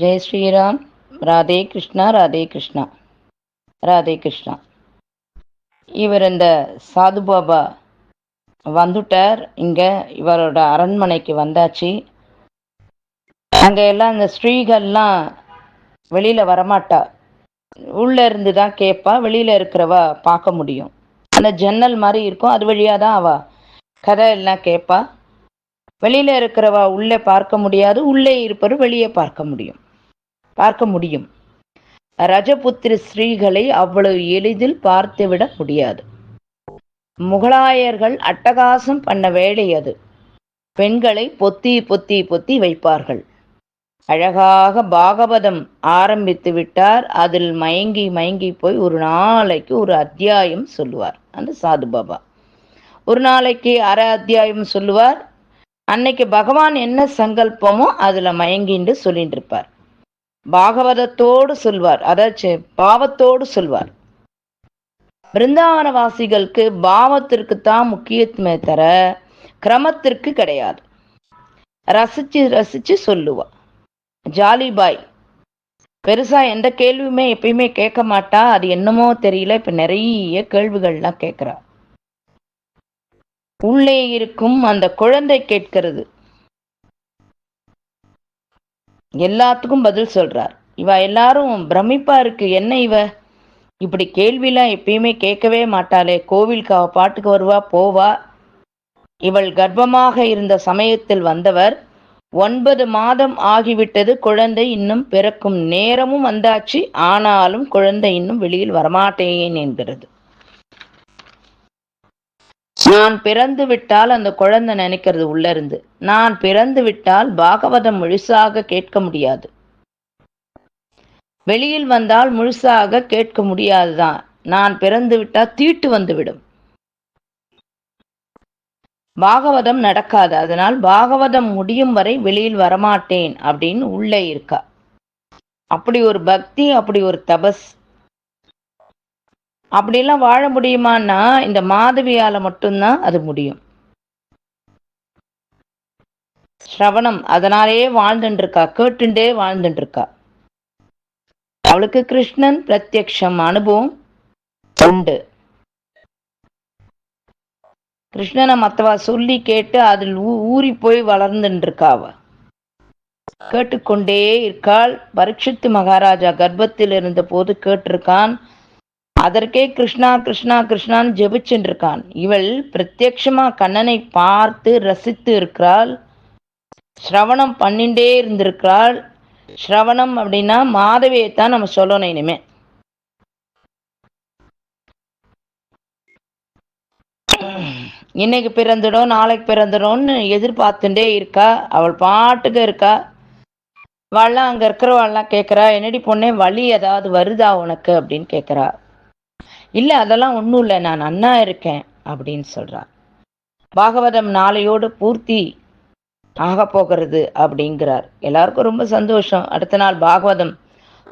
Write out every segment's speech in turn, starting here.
ஜெய் ஸ்ரீராம். ராதே கிருஷ்ணா ராதே கிருஷ்ணா. ராதே கிருஷ்ணா. இவர் இந்த சாது பாபா வந்துட்டார். இங்கே இவரோட அரண்மனைக்கு வந்தாச்சு. அங்கே எல்லாம் இந்த ஸ்ரீகள்லாம் வெளியில் வரமாட்டா. உள்ளே இருந்து தான் கேட்பா வெளியில் இருக்கிறவ பார்க்க முடியும். அந்த ஜன்னல் மாதிரி இருக்கும். அது வழியாக தான் அவள் கதை எல்லாம் கேட்பா வெளியில் இருக்கிறவா உள்ளே பார்க்க முடியாது. உள்ளே இருப்பவர் வெளியே பார்க்க முடியும். பார்க்க முடியும். ரஜபுத்திர ஸ்ரீகளை அவ்வளவு எளிதில் பார்த்துவிட முடியாது. முகலாயர்கள் அட்டகாசம் பண்ண வேலை அது. பெண்களை பொத்தி பொத்தி பொத்தி வைப்பார்கள். அழகாக பாகவதம் ஆரம்பித்து விட்டார். அதில் மயங்கி மயங்கி போய் ஒரு நாளைக்கு ஒரு அத்தியாயம் சொல்லுவார். அந்த சாது பாபா. ஒரு நாளைக்கு அரை அத்தியாயம் சொல்லுவார். அன்னைக்கு பகவான் என்ன சங்கல்பமோ அதில் மயங்கின்னு சொல்லிட்டு இருப்பார் பாகவதத்தோடு சொல்வார். அதாச்சு பாவத்தோடு சொல்வார். பிருந்தாவனவாசிகளுக்கு பாவத்திற்கு தான் முக்கியத்துவமே தர கிரமத்திற்கு கிடையாது. ரசிச்சு ரசிச்சு சொல்லுவா. ஜாலிபாய் பெருசா எந்த கேள்வியுமே எப்பயுமே கேட்க மாட்டா. அது என்னமோ தெரியல. இப்ப நிறைய கேள்விகள்லாம் கேட்கிறா. உள்ளே இருக்கும் அந்த குழந்தை கேட்கிறது. எல்லாத்துக்கும் பதில் சொல்றார். இவ எல்லாரும் பிரமிப்பா இருக்கு. என்ன இவ? இப்படி கேள்விலாம் எப்பயுமே கேட்கவே மாட்டாளே. கோவிலுக்கு அவ பாட்டுக்கு வருவா போவா. இவள் கர்ப்பமாக இருந்த சமயத்தில் வந்தவர் ஒன்பது மாதம் ஆகிவிட்டது குழந்தை இன்னும் பிறக்கும் நேரமும் வந்தாச்சு. ஆனாலும் குழந்தை இன்னும் வெளியில் வரமாட்டேன் என்கிறது நான் பிறந்து விட்டால் அந்த குழந்தை நினைக்கிறது உள்ள இருந்து நான் பிறந்து விட்டால் பாகவதம் முழுசாக கேட்க முடியாது. வெளியில் வந்தால் முழுசாக கேட்க முடியாதுதான். நான் பிறந்து விட்டால் தீட்டு வந்துவிடும். பாகவதம் நடக்காது. அதனால் பாகவதம் முடியும் வரை வெளியில் வரமாட்டேன் அப்படின்னு உள்ளே இருக்கா. அப்படி ஒரு பக்தி அப்படி ஒரு தபஸ். அப்படிலாம் வாழ முடியுமான்னா இந்த மாதவியால மட்டும்தான் அது முடியும். ஸ்ரவணம் அதனாலேயே வாழ்ந்துட்டு இருக்கா கேட்டுண்டே வாழ்ந்துட்டு இருக்கா அவளுக்கு கிருஷ்ணன் பிரத்யக்ஷம் அனுபவம் உண்டு. கிருஷ்ணனை மத்தவா சொல்லி கேட்டு அதில் ஊறி போய் வளர்ந்துட்டு இருக்கா அவ. கேட்டுக்கொண்டே இருக்காள். பரீட்சித்து மகாராஜா கர்ப்பத்தில் இருந்த போது கேட்டிருக்கான் அதற்கே கிருஷ்ணா கிருஷ்ணா கிருஷ்ணான்னு ஜெபிச்சென்றிருக்கான். இவள் பிரத்யட்சமா கண்ணனை பார்த்து ரசித்து இருக்கிறாள். ஸ்ரவணம் பண்ணிண்டே இருந்திருக்கிறாள். ஸ்ரவணம் அப்படின்னா மாதவியை தான் நம்ம சொல்லணும் இனிமே. இன்னைக்கு பிறந்துடும் நாளைக்கு பிறந்துடும்னு எதிர்பார்த்துட்டே இருக்கா? அவள் பாட்டுக்கு இருக்கா? வாழலாம் அங்கே இருக்கிறவாள்லாம் கேட்குறா என்னடி பொண்ணே வழி ஏதாவது வருதா உனக்கு? அப்படின்னு கேட்குறா இல்லை அதெல்லாம் ஒன்றும் இல்லை நான் அண்ணா இருக்கேன் அப்படின்னு சொல்கிறார் பாகவதம் நாளையோடு பூர்த்தி ஆக போகிறது அப்படிங்கிறார். எல்லாருக்கும் ரொம்ப சந்தோஷம். அடுத்த நாள் பாகவதம்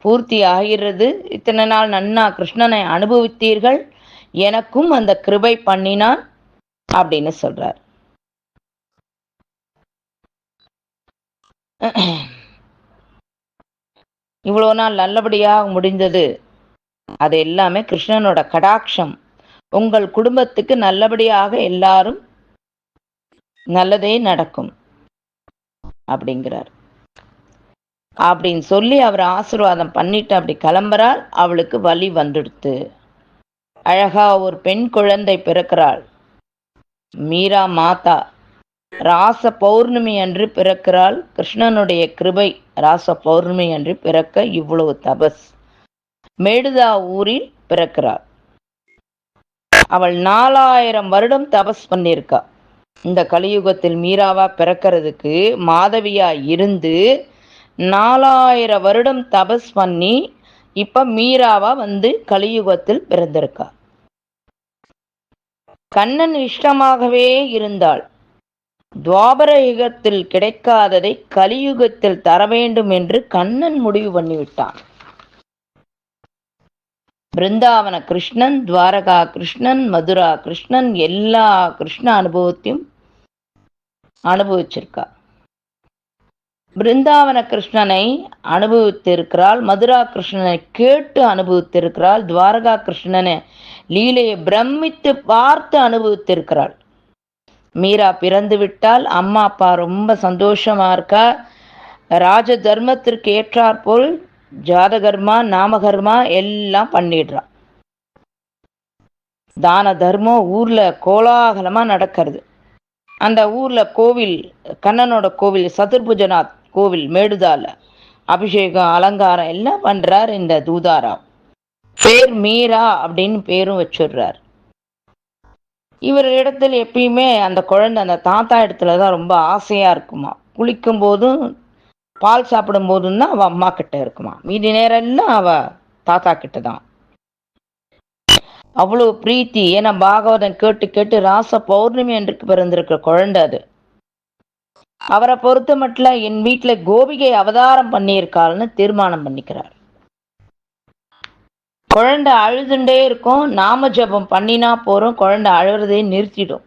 பூர்த்தி ஆகிறது. இத்தனை நாள் நன்னா கிருஷ்ணனை அனுபவித்தீர்கள். எனக்கும் அந்த கிருபை பண்ணினான் அப்படின்னு சொல்றார். இவ்வளோ நாள் நல்லபடியாக முடிந்தது. அது எல்லாமே கிருஷ்ணனோட கடாட்சம். உங்கள் குடும்பத்துக்கு நல்லபடியாக எல்லாரும் நல்லதே நடக்கும் அப்படிங்கிறார். அப்படின்னு சொல்லி அவர் ஆசிர்வாதம் பண்ணிட்டு அப்படி கிளம்புறாள் அவளுக்கு வலி வந்துடுத்து. அழகா ஒரு பெண் குழந்தை பிறக்கிறாள். மீரா மாதா ராச பௌர்ணமி அன்று பிறக்கிறாள். கிருஷ்ணனுடைய கிருபை ராச பௌர்ணமி அன்று பிறக்க இவ்வளவு தபஸ். மேடுதா ஊரில் பிறக்கிறாள் அவள் நாலாயிரம் வருடம் தபஸ் பண்ணியிருக்கா. இந்த கலியுகத்தில் மீராவா பிறக்கிறதுக்கு மாதவியா இருந்து நாலாயிரம் வருடம் தபஸ் பண்ணி இப்ப மீராவா வந்து கலியுகத்தில் பிறந்திருக்கா. கண்ணன் இஷ்டமாகவே இருந்தாள். துவாபர யுகத்தில் கிடைக்காததை கலியுகத்தில் தர வேண்டும் என்று கண்ணன் முடிவு பண்ணிவிட்டான். பிருந்தாவன கிருஷ்ணன் துவாரகா கிருஷ்ணன் மதுரா கிருஷ்ணன் எல்லா கிருஷ்ண அனுபவத்தையும் அனுபவிச்சிருக்கா பிருந்தாவன கிருஷ்ணனை அனுபவித்திருக்கிறாள் மதுரா கிருஷ்ணனை கேட்டு அனுபவித்திருக்கிறாள் துவாரகா கிருஷ்ணனை லீலையை பிரமித்து பார்த்து அனுபவித்திருக்கிறாள். மீரா பிறந்து விட்டால் அம்மா அப்பா ரொம்ப சந்தோஷமா இருக்கா ராஜ தர்மத்திற்கு ஏற்றாற்போல் ஜாதகர்மா நாமகர்மா எல்லாம் பண்ணிடுறான். தான தர்மம் ஊரில் கோலாகலமாக நடக்கிறது. அந்த ஊரில் கோவில் கண்ணனோட கோவில் சதுர்புஜநாத் கோவில் மேடுதால அபிஷேகம் அலங்காரம் எல்லாம் பண்ணுறார் இந்த தூதாரா பேர் மீரா அப்படின்னு பேரும் வச்சிடுறார். இவர் இடத்துல எப்பயுமே அந்த குழந்தை அந்த தாத்தா இடத்துல தான் ரொம்ப ஆசையாக இருக்குமா குளிக்கும் போதும் பால் சாப்பிடும் போதும் தான் அவள் அம்மா கிட்ட இருக்குமா? மீதி நேரம் எல்லாம் அவ தாத்தா கிட்ட தான் அவ்வளவு பிரீத்தி. ஏன்னா பாகவதம் கேட்டு கேட்டு ராச பௌர்ணமி என்று பிறந்திருக்கிற குழந்தை அது. அவரை பொறுத்த மட்டும் என் வீட்டுல கோபிகை அவதாரம் பண்ணியிருக்காள்னு தீர்மானம் பண்ணிக்கிறார். குழந்தை அழுதுண்டே இருக்கும். நாம ஜபம் பண்ணினா போறோம். குழந்தை அழுறதை நிறுத்திடும்.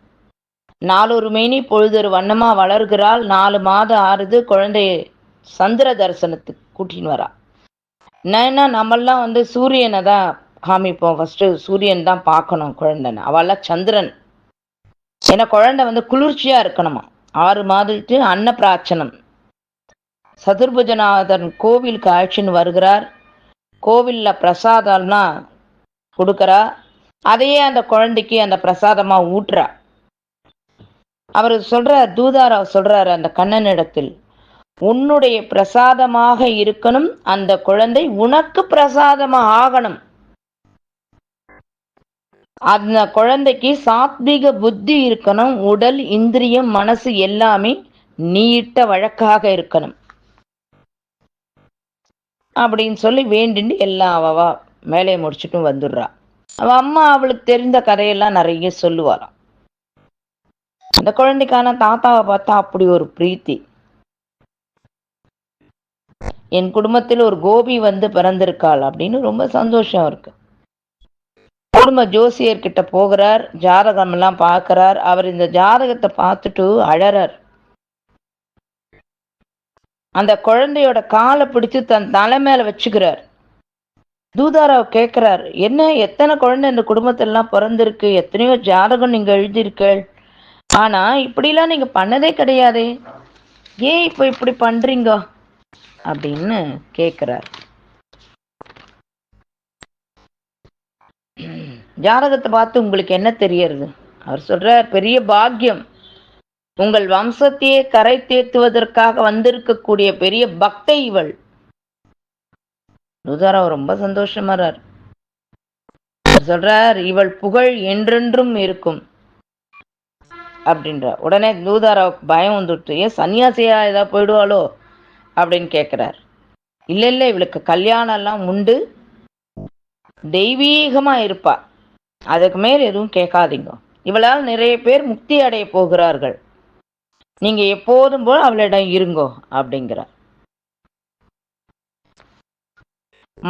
நாலொரு மேனி பொழுதொரு வண்ணமா வளர்கிறாள். நாலு மாதம் ஆறுது. குழந்தையை சந்திர தரிசனத்துக்கு கூட்டின்னு வரா. என்னன்னா நம்மெல்லாம் வந்து சூரியனை தான் காமிப்போம். ஃபர்ஸ்ட் சூரியன் தான் பார்க்கணும் குழந்தைன்னு. அவெல்லாம் சந்திரன். ஏன்னா குழந்தை வந்து குளிர்ச்சியா இருக்கணுமா? ஆறு மாதத்து அன்னப்பிராச்சனம். சதுர்புஜநாதன் கோவிலுக்கு அழைச்சின்னு வருகிறார். கோவிலில் பிரசாதம்லாம் கொடுக்குறா. அதையே அந்த குழந்தைக்கு அந்த பிரசாதமாக ஊட்டுறா. அவர் சொல்கிறார் தூதாராவ் சொல்கிறார் அந்த கண்ணனிடத்தில். உன்னுடைய பிரசாதமாக இருக்கணும். அந்த குழந்தை உனக்கு பிரசாதமாக ஆகணும். அந்த குழந்தைக்கு சாத்விக புத்தி இருக்கணும். உடல் இந்திரியம் மனசு எல்லாமே நீட்ட வழக்காக இருக்கணும். அப்படின்னு சொல்லி வேண்டின்னு எல்லாம் அவவா வேலையை முடிச்சுட்டும் வந்துடுறா. அவ அம்மா அவளுக்கு தெரிந்த கதையெல்லாம் நிறைய சொல்லுவாளாம். அந்த குழந்தைக்கான தாத்தாவை பார்த்தா அப்படி ஒரு பிரீத்தி. என் குடும்பத்தில் ஒரு கோபி வந்து பிறந்திருக்காள் அப்படின்னு ரொம்ப சந்தோஷம் இருக்கு. குடும்ப ஜோசியர்கிட்ட போகிறார் ஜாதகம் எல்லாம் பார்க்கிறார். அவர் இந்த ஜாதகத்தை பார்த்துட்டு அழறார். அந்த குழந்தையோட காலை பிடிச்சு தன் தலை மேல வச்சுக்கிறார். தூதாராவ் கேட்கிறார் என்ன எத்தனை குழந்தை இந்த குடும்பத்திலலாம் பிறந்திருக்கு? எத்தனையோ ஜாதகம் நீங்க எழுதியிருக்கள் ஆனா இப்படிலாம் நீங்க பண்ணதே கிடையாதே. ஏன் இப்போ இப்படி பண்றீங்க? அப்படின்னு கேட்குறார் ஜாதகத்தை பார்த்து உங்களுக்கு என்ன தெரியறது? அவர் சொல்றார் பெரிய பாக்கியம். உங்கள் வம்சத்தையே கரை தேத்துவதற்காக வந்திருக்கக்கூடிய பெரிய பக்தை இவள். ருதாரா ரொம்ப சந்தோஷமாறார் அவர் சொல்றார் இவள் புகழ் என்றென்றும் இருக்கும். அப்படின்றார். உடனே தூதாராவுக்கு பயம் வந்துட்டு ஏன் சன்னியாசியா ஏதாவது போயிடுவாளோ? அப்படின்னு கேட்குறார் இல்லை இல்லை இவளுக்கு கல்யாணம் எல்லாம் உண்டு. தெய்வீகமாக இருப்பா. அதுக்கு மேல் எதுவும் கேட்காதீங்க. இவளால் நிறைய பேர் முக்தி அடைய போகிறார்கள். நீங்கள் எப்போதும் போல் அவளிடம் இருங்கோ அப்படிங்கிறார்.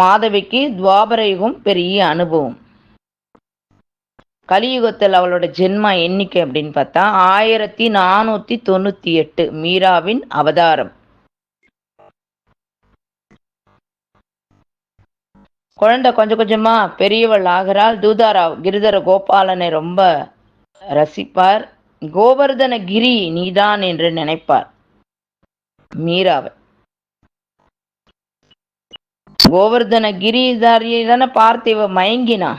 மாதவிக்கு துவாபரயுகம் பெரிய அனுபவம். கலியுகத்தில் அவளோட ஜென்ம எண்ணிக்கை அப்படின்னு பார்த்தா ஆயிரத்தி நானூற்றி தொண்ணூற்றி எட்டு மீராவின் அவதாரம். குழந்தை கொஞ்சம் கொஞ்சமா பெரியவள் ஆகிறாள். தூதாராவ் கிரிதர கோபாலனை ரொம்ப ரசிப்பார். கோவர்தன கிரி நீதான் என்று நினைப்பார். மீராவை. கோவர்தன கிரிதாரியை தானே பார்த்து இவ மயங்கினா?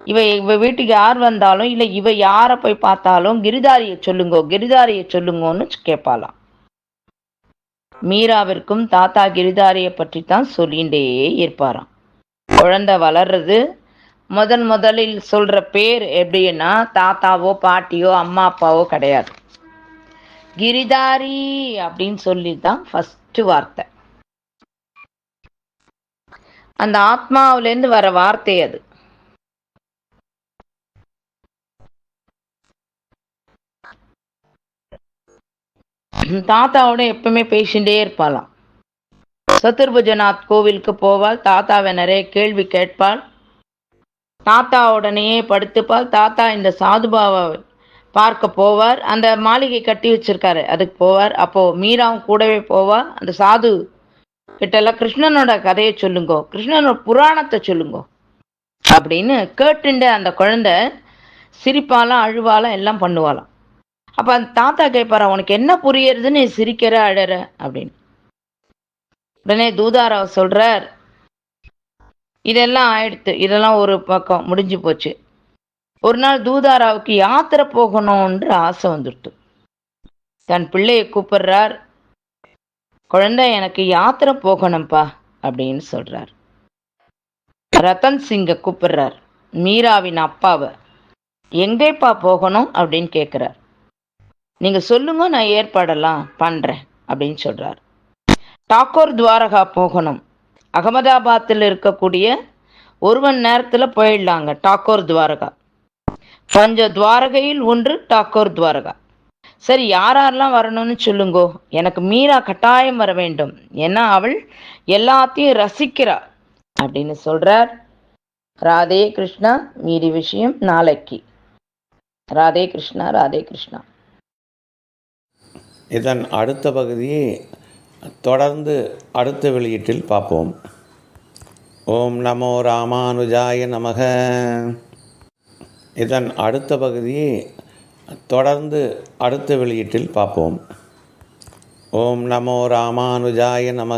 இவ இவ வீட்டுக்கு யார் வந்தாலும் இல்ல இவ யார போய் பார்த்தாலும் கிரிதாரிய சொல்லுங்கோ கிரிதாரிய சொல்லுங்கோன்னு கேட்பாளாம் மீராவிற்கும் தாத்தா கிரிதாரியை பற்றி தான் சொல்லிண்டே இருப்பாராம். குழந்தை வளர்றது முதன் முதலில் சொல்ற பேர் எப்படின்னா தாத்தாவோ பாட்டியோ அம்மா அப்பாவோ கிடையாது. கிரிதாரி அப்படின்னு சொல்லி தான் ஃபஸ்ட்டு வார்த்தை. அந்த ஆத்மாவிலேருந்து வர வார்த்தை அது. தாத்தாவோட எப்பவுமே பேசிகிட்டே இருப்பாளாம். சத்துர்புஜநாத் கோவிலுக்கு போவாள் தாத்தாவை நிறைய கேள்வி கேட்பாள். தாத்தா உடனேயே படுத்துப்பாள். தாத்தா இந்த சாதுபாவை பார்க்க போவார். அந்த மாளிகை கட்டி வச்சிருக்காரு அதுக்கு போவார். அப்போ மீராவும் கூடவே போவா அந்த சாது கிட்டெல்லாம் கிருஷ்ணனோட கதையை சொல்லுங்கோ. கிருஷ்ணனோட புராணத்தை சொல்லுங்கோ. அப்படின்னு கேட்டுண்டு அந்த குழந்தை சிரிப்பாலாம் அழுவாலாம் எல்லாம் பண்ணுவாளாம். அப்போ அந்த தாத்தா கேட்பாரா உனக்கு என்ன புரியறது? நீ சிரிக்கிற அழற அப்படின்னு. உடனே தூதாராவ் சொல்றார் இதெல்லாம் ஆயிடுத்து இதெல்லாம் ஒரு பக்கம் முடிஞ்சு போச்சு. ஒரு நாள் தூதாராவுக்கு யாத்திரை போகணும்ன்ற ஆசை வந்துடுத்து. தன் பிள்ளையை கூப்பிடுறார் குழந்தை எனக்கு யாத்திரை போகணும்ப்பா அப்படின்னு சொல்றார். ரத்தன் சிங்கை கூப்பிடுறார் மீராவின் அப்பாவை எங்கேப்பா போகணும்? அப்படின்னு கேட்குறார் நீங்க சொல்லுங்க நான் ஏற்பாடெல்லாம் பண்றேன் அப்படின்னு சொல்றார். டாக்கோர் துவாரகா போகணும். அகமதாபாத்தில் இருக்கக்கூடிய ஒரு மணி நேரத்தில் போயிடலாங்க டாக்கோர் துவாரகா. பஞ்ச துவாரகையில் ஒன்று டாக்கோர் துவாரகா. சரி யார் யாரெல்லாம் வரணும்னு சொல்லுங்கோ. எனக்கு மீரா கட்டாயம் வர வேண்டும். ஏன்னா அவள் எல்லாத்தையும் ரசிக்கிறா அப்படின்னு சொல்றார். ராதே கிருஷ்ணா மீதி விஷயம் நாளைக்கு. ராதே கிருஷ்ணா ராதே கிருஷ்ணா. இதன் அடுத்த பகுதியை தொடர்ந்து அடுத்த வெளியீட்டில் பார்ப்போம். ஓம் நமோ ராமானுஜாய நமக. இதன் அடுத்த பகுதியை தொடர்ந்து அடுத்த வெளியீட்டில் பார்ப்போம். ஓம் நமோ ராமானுஜாய நம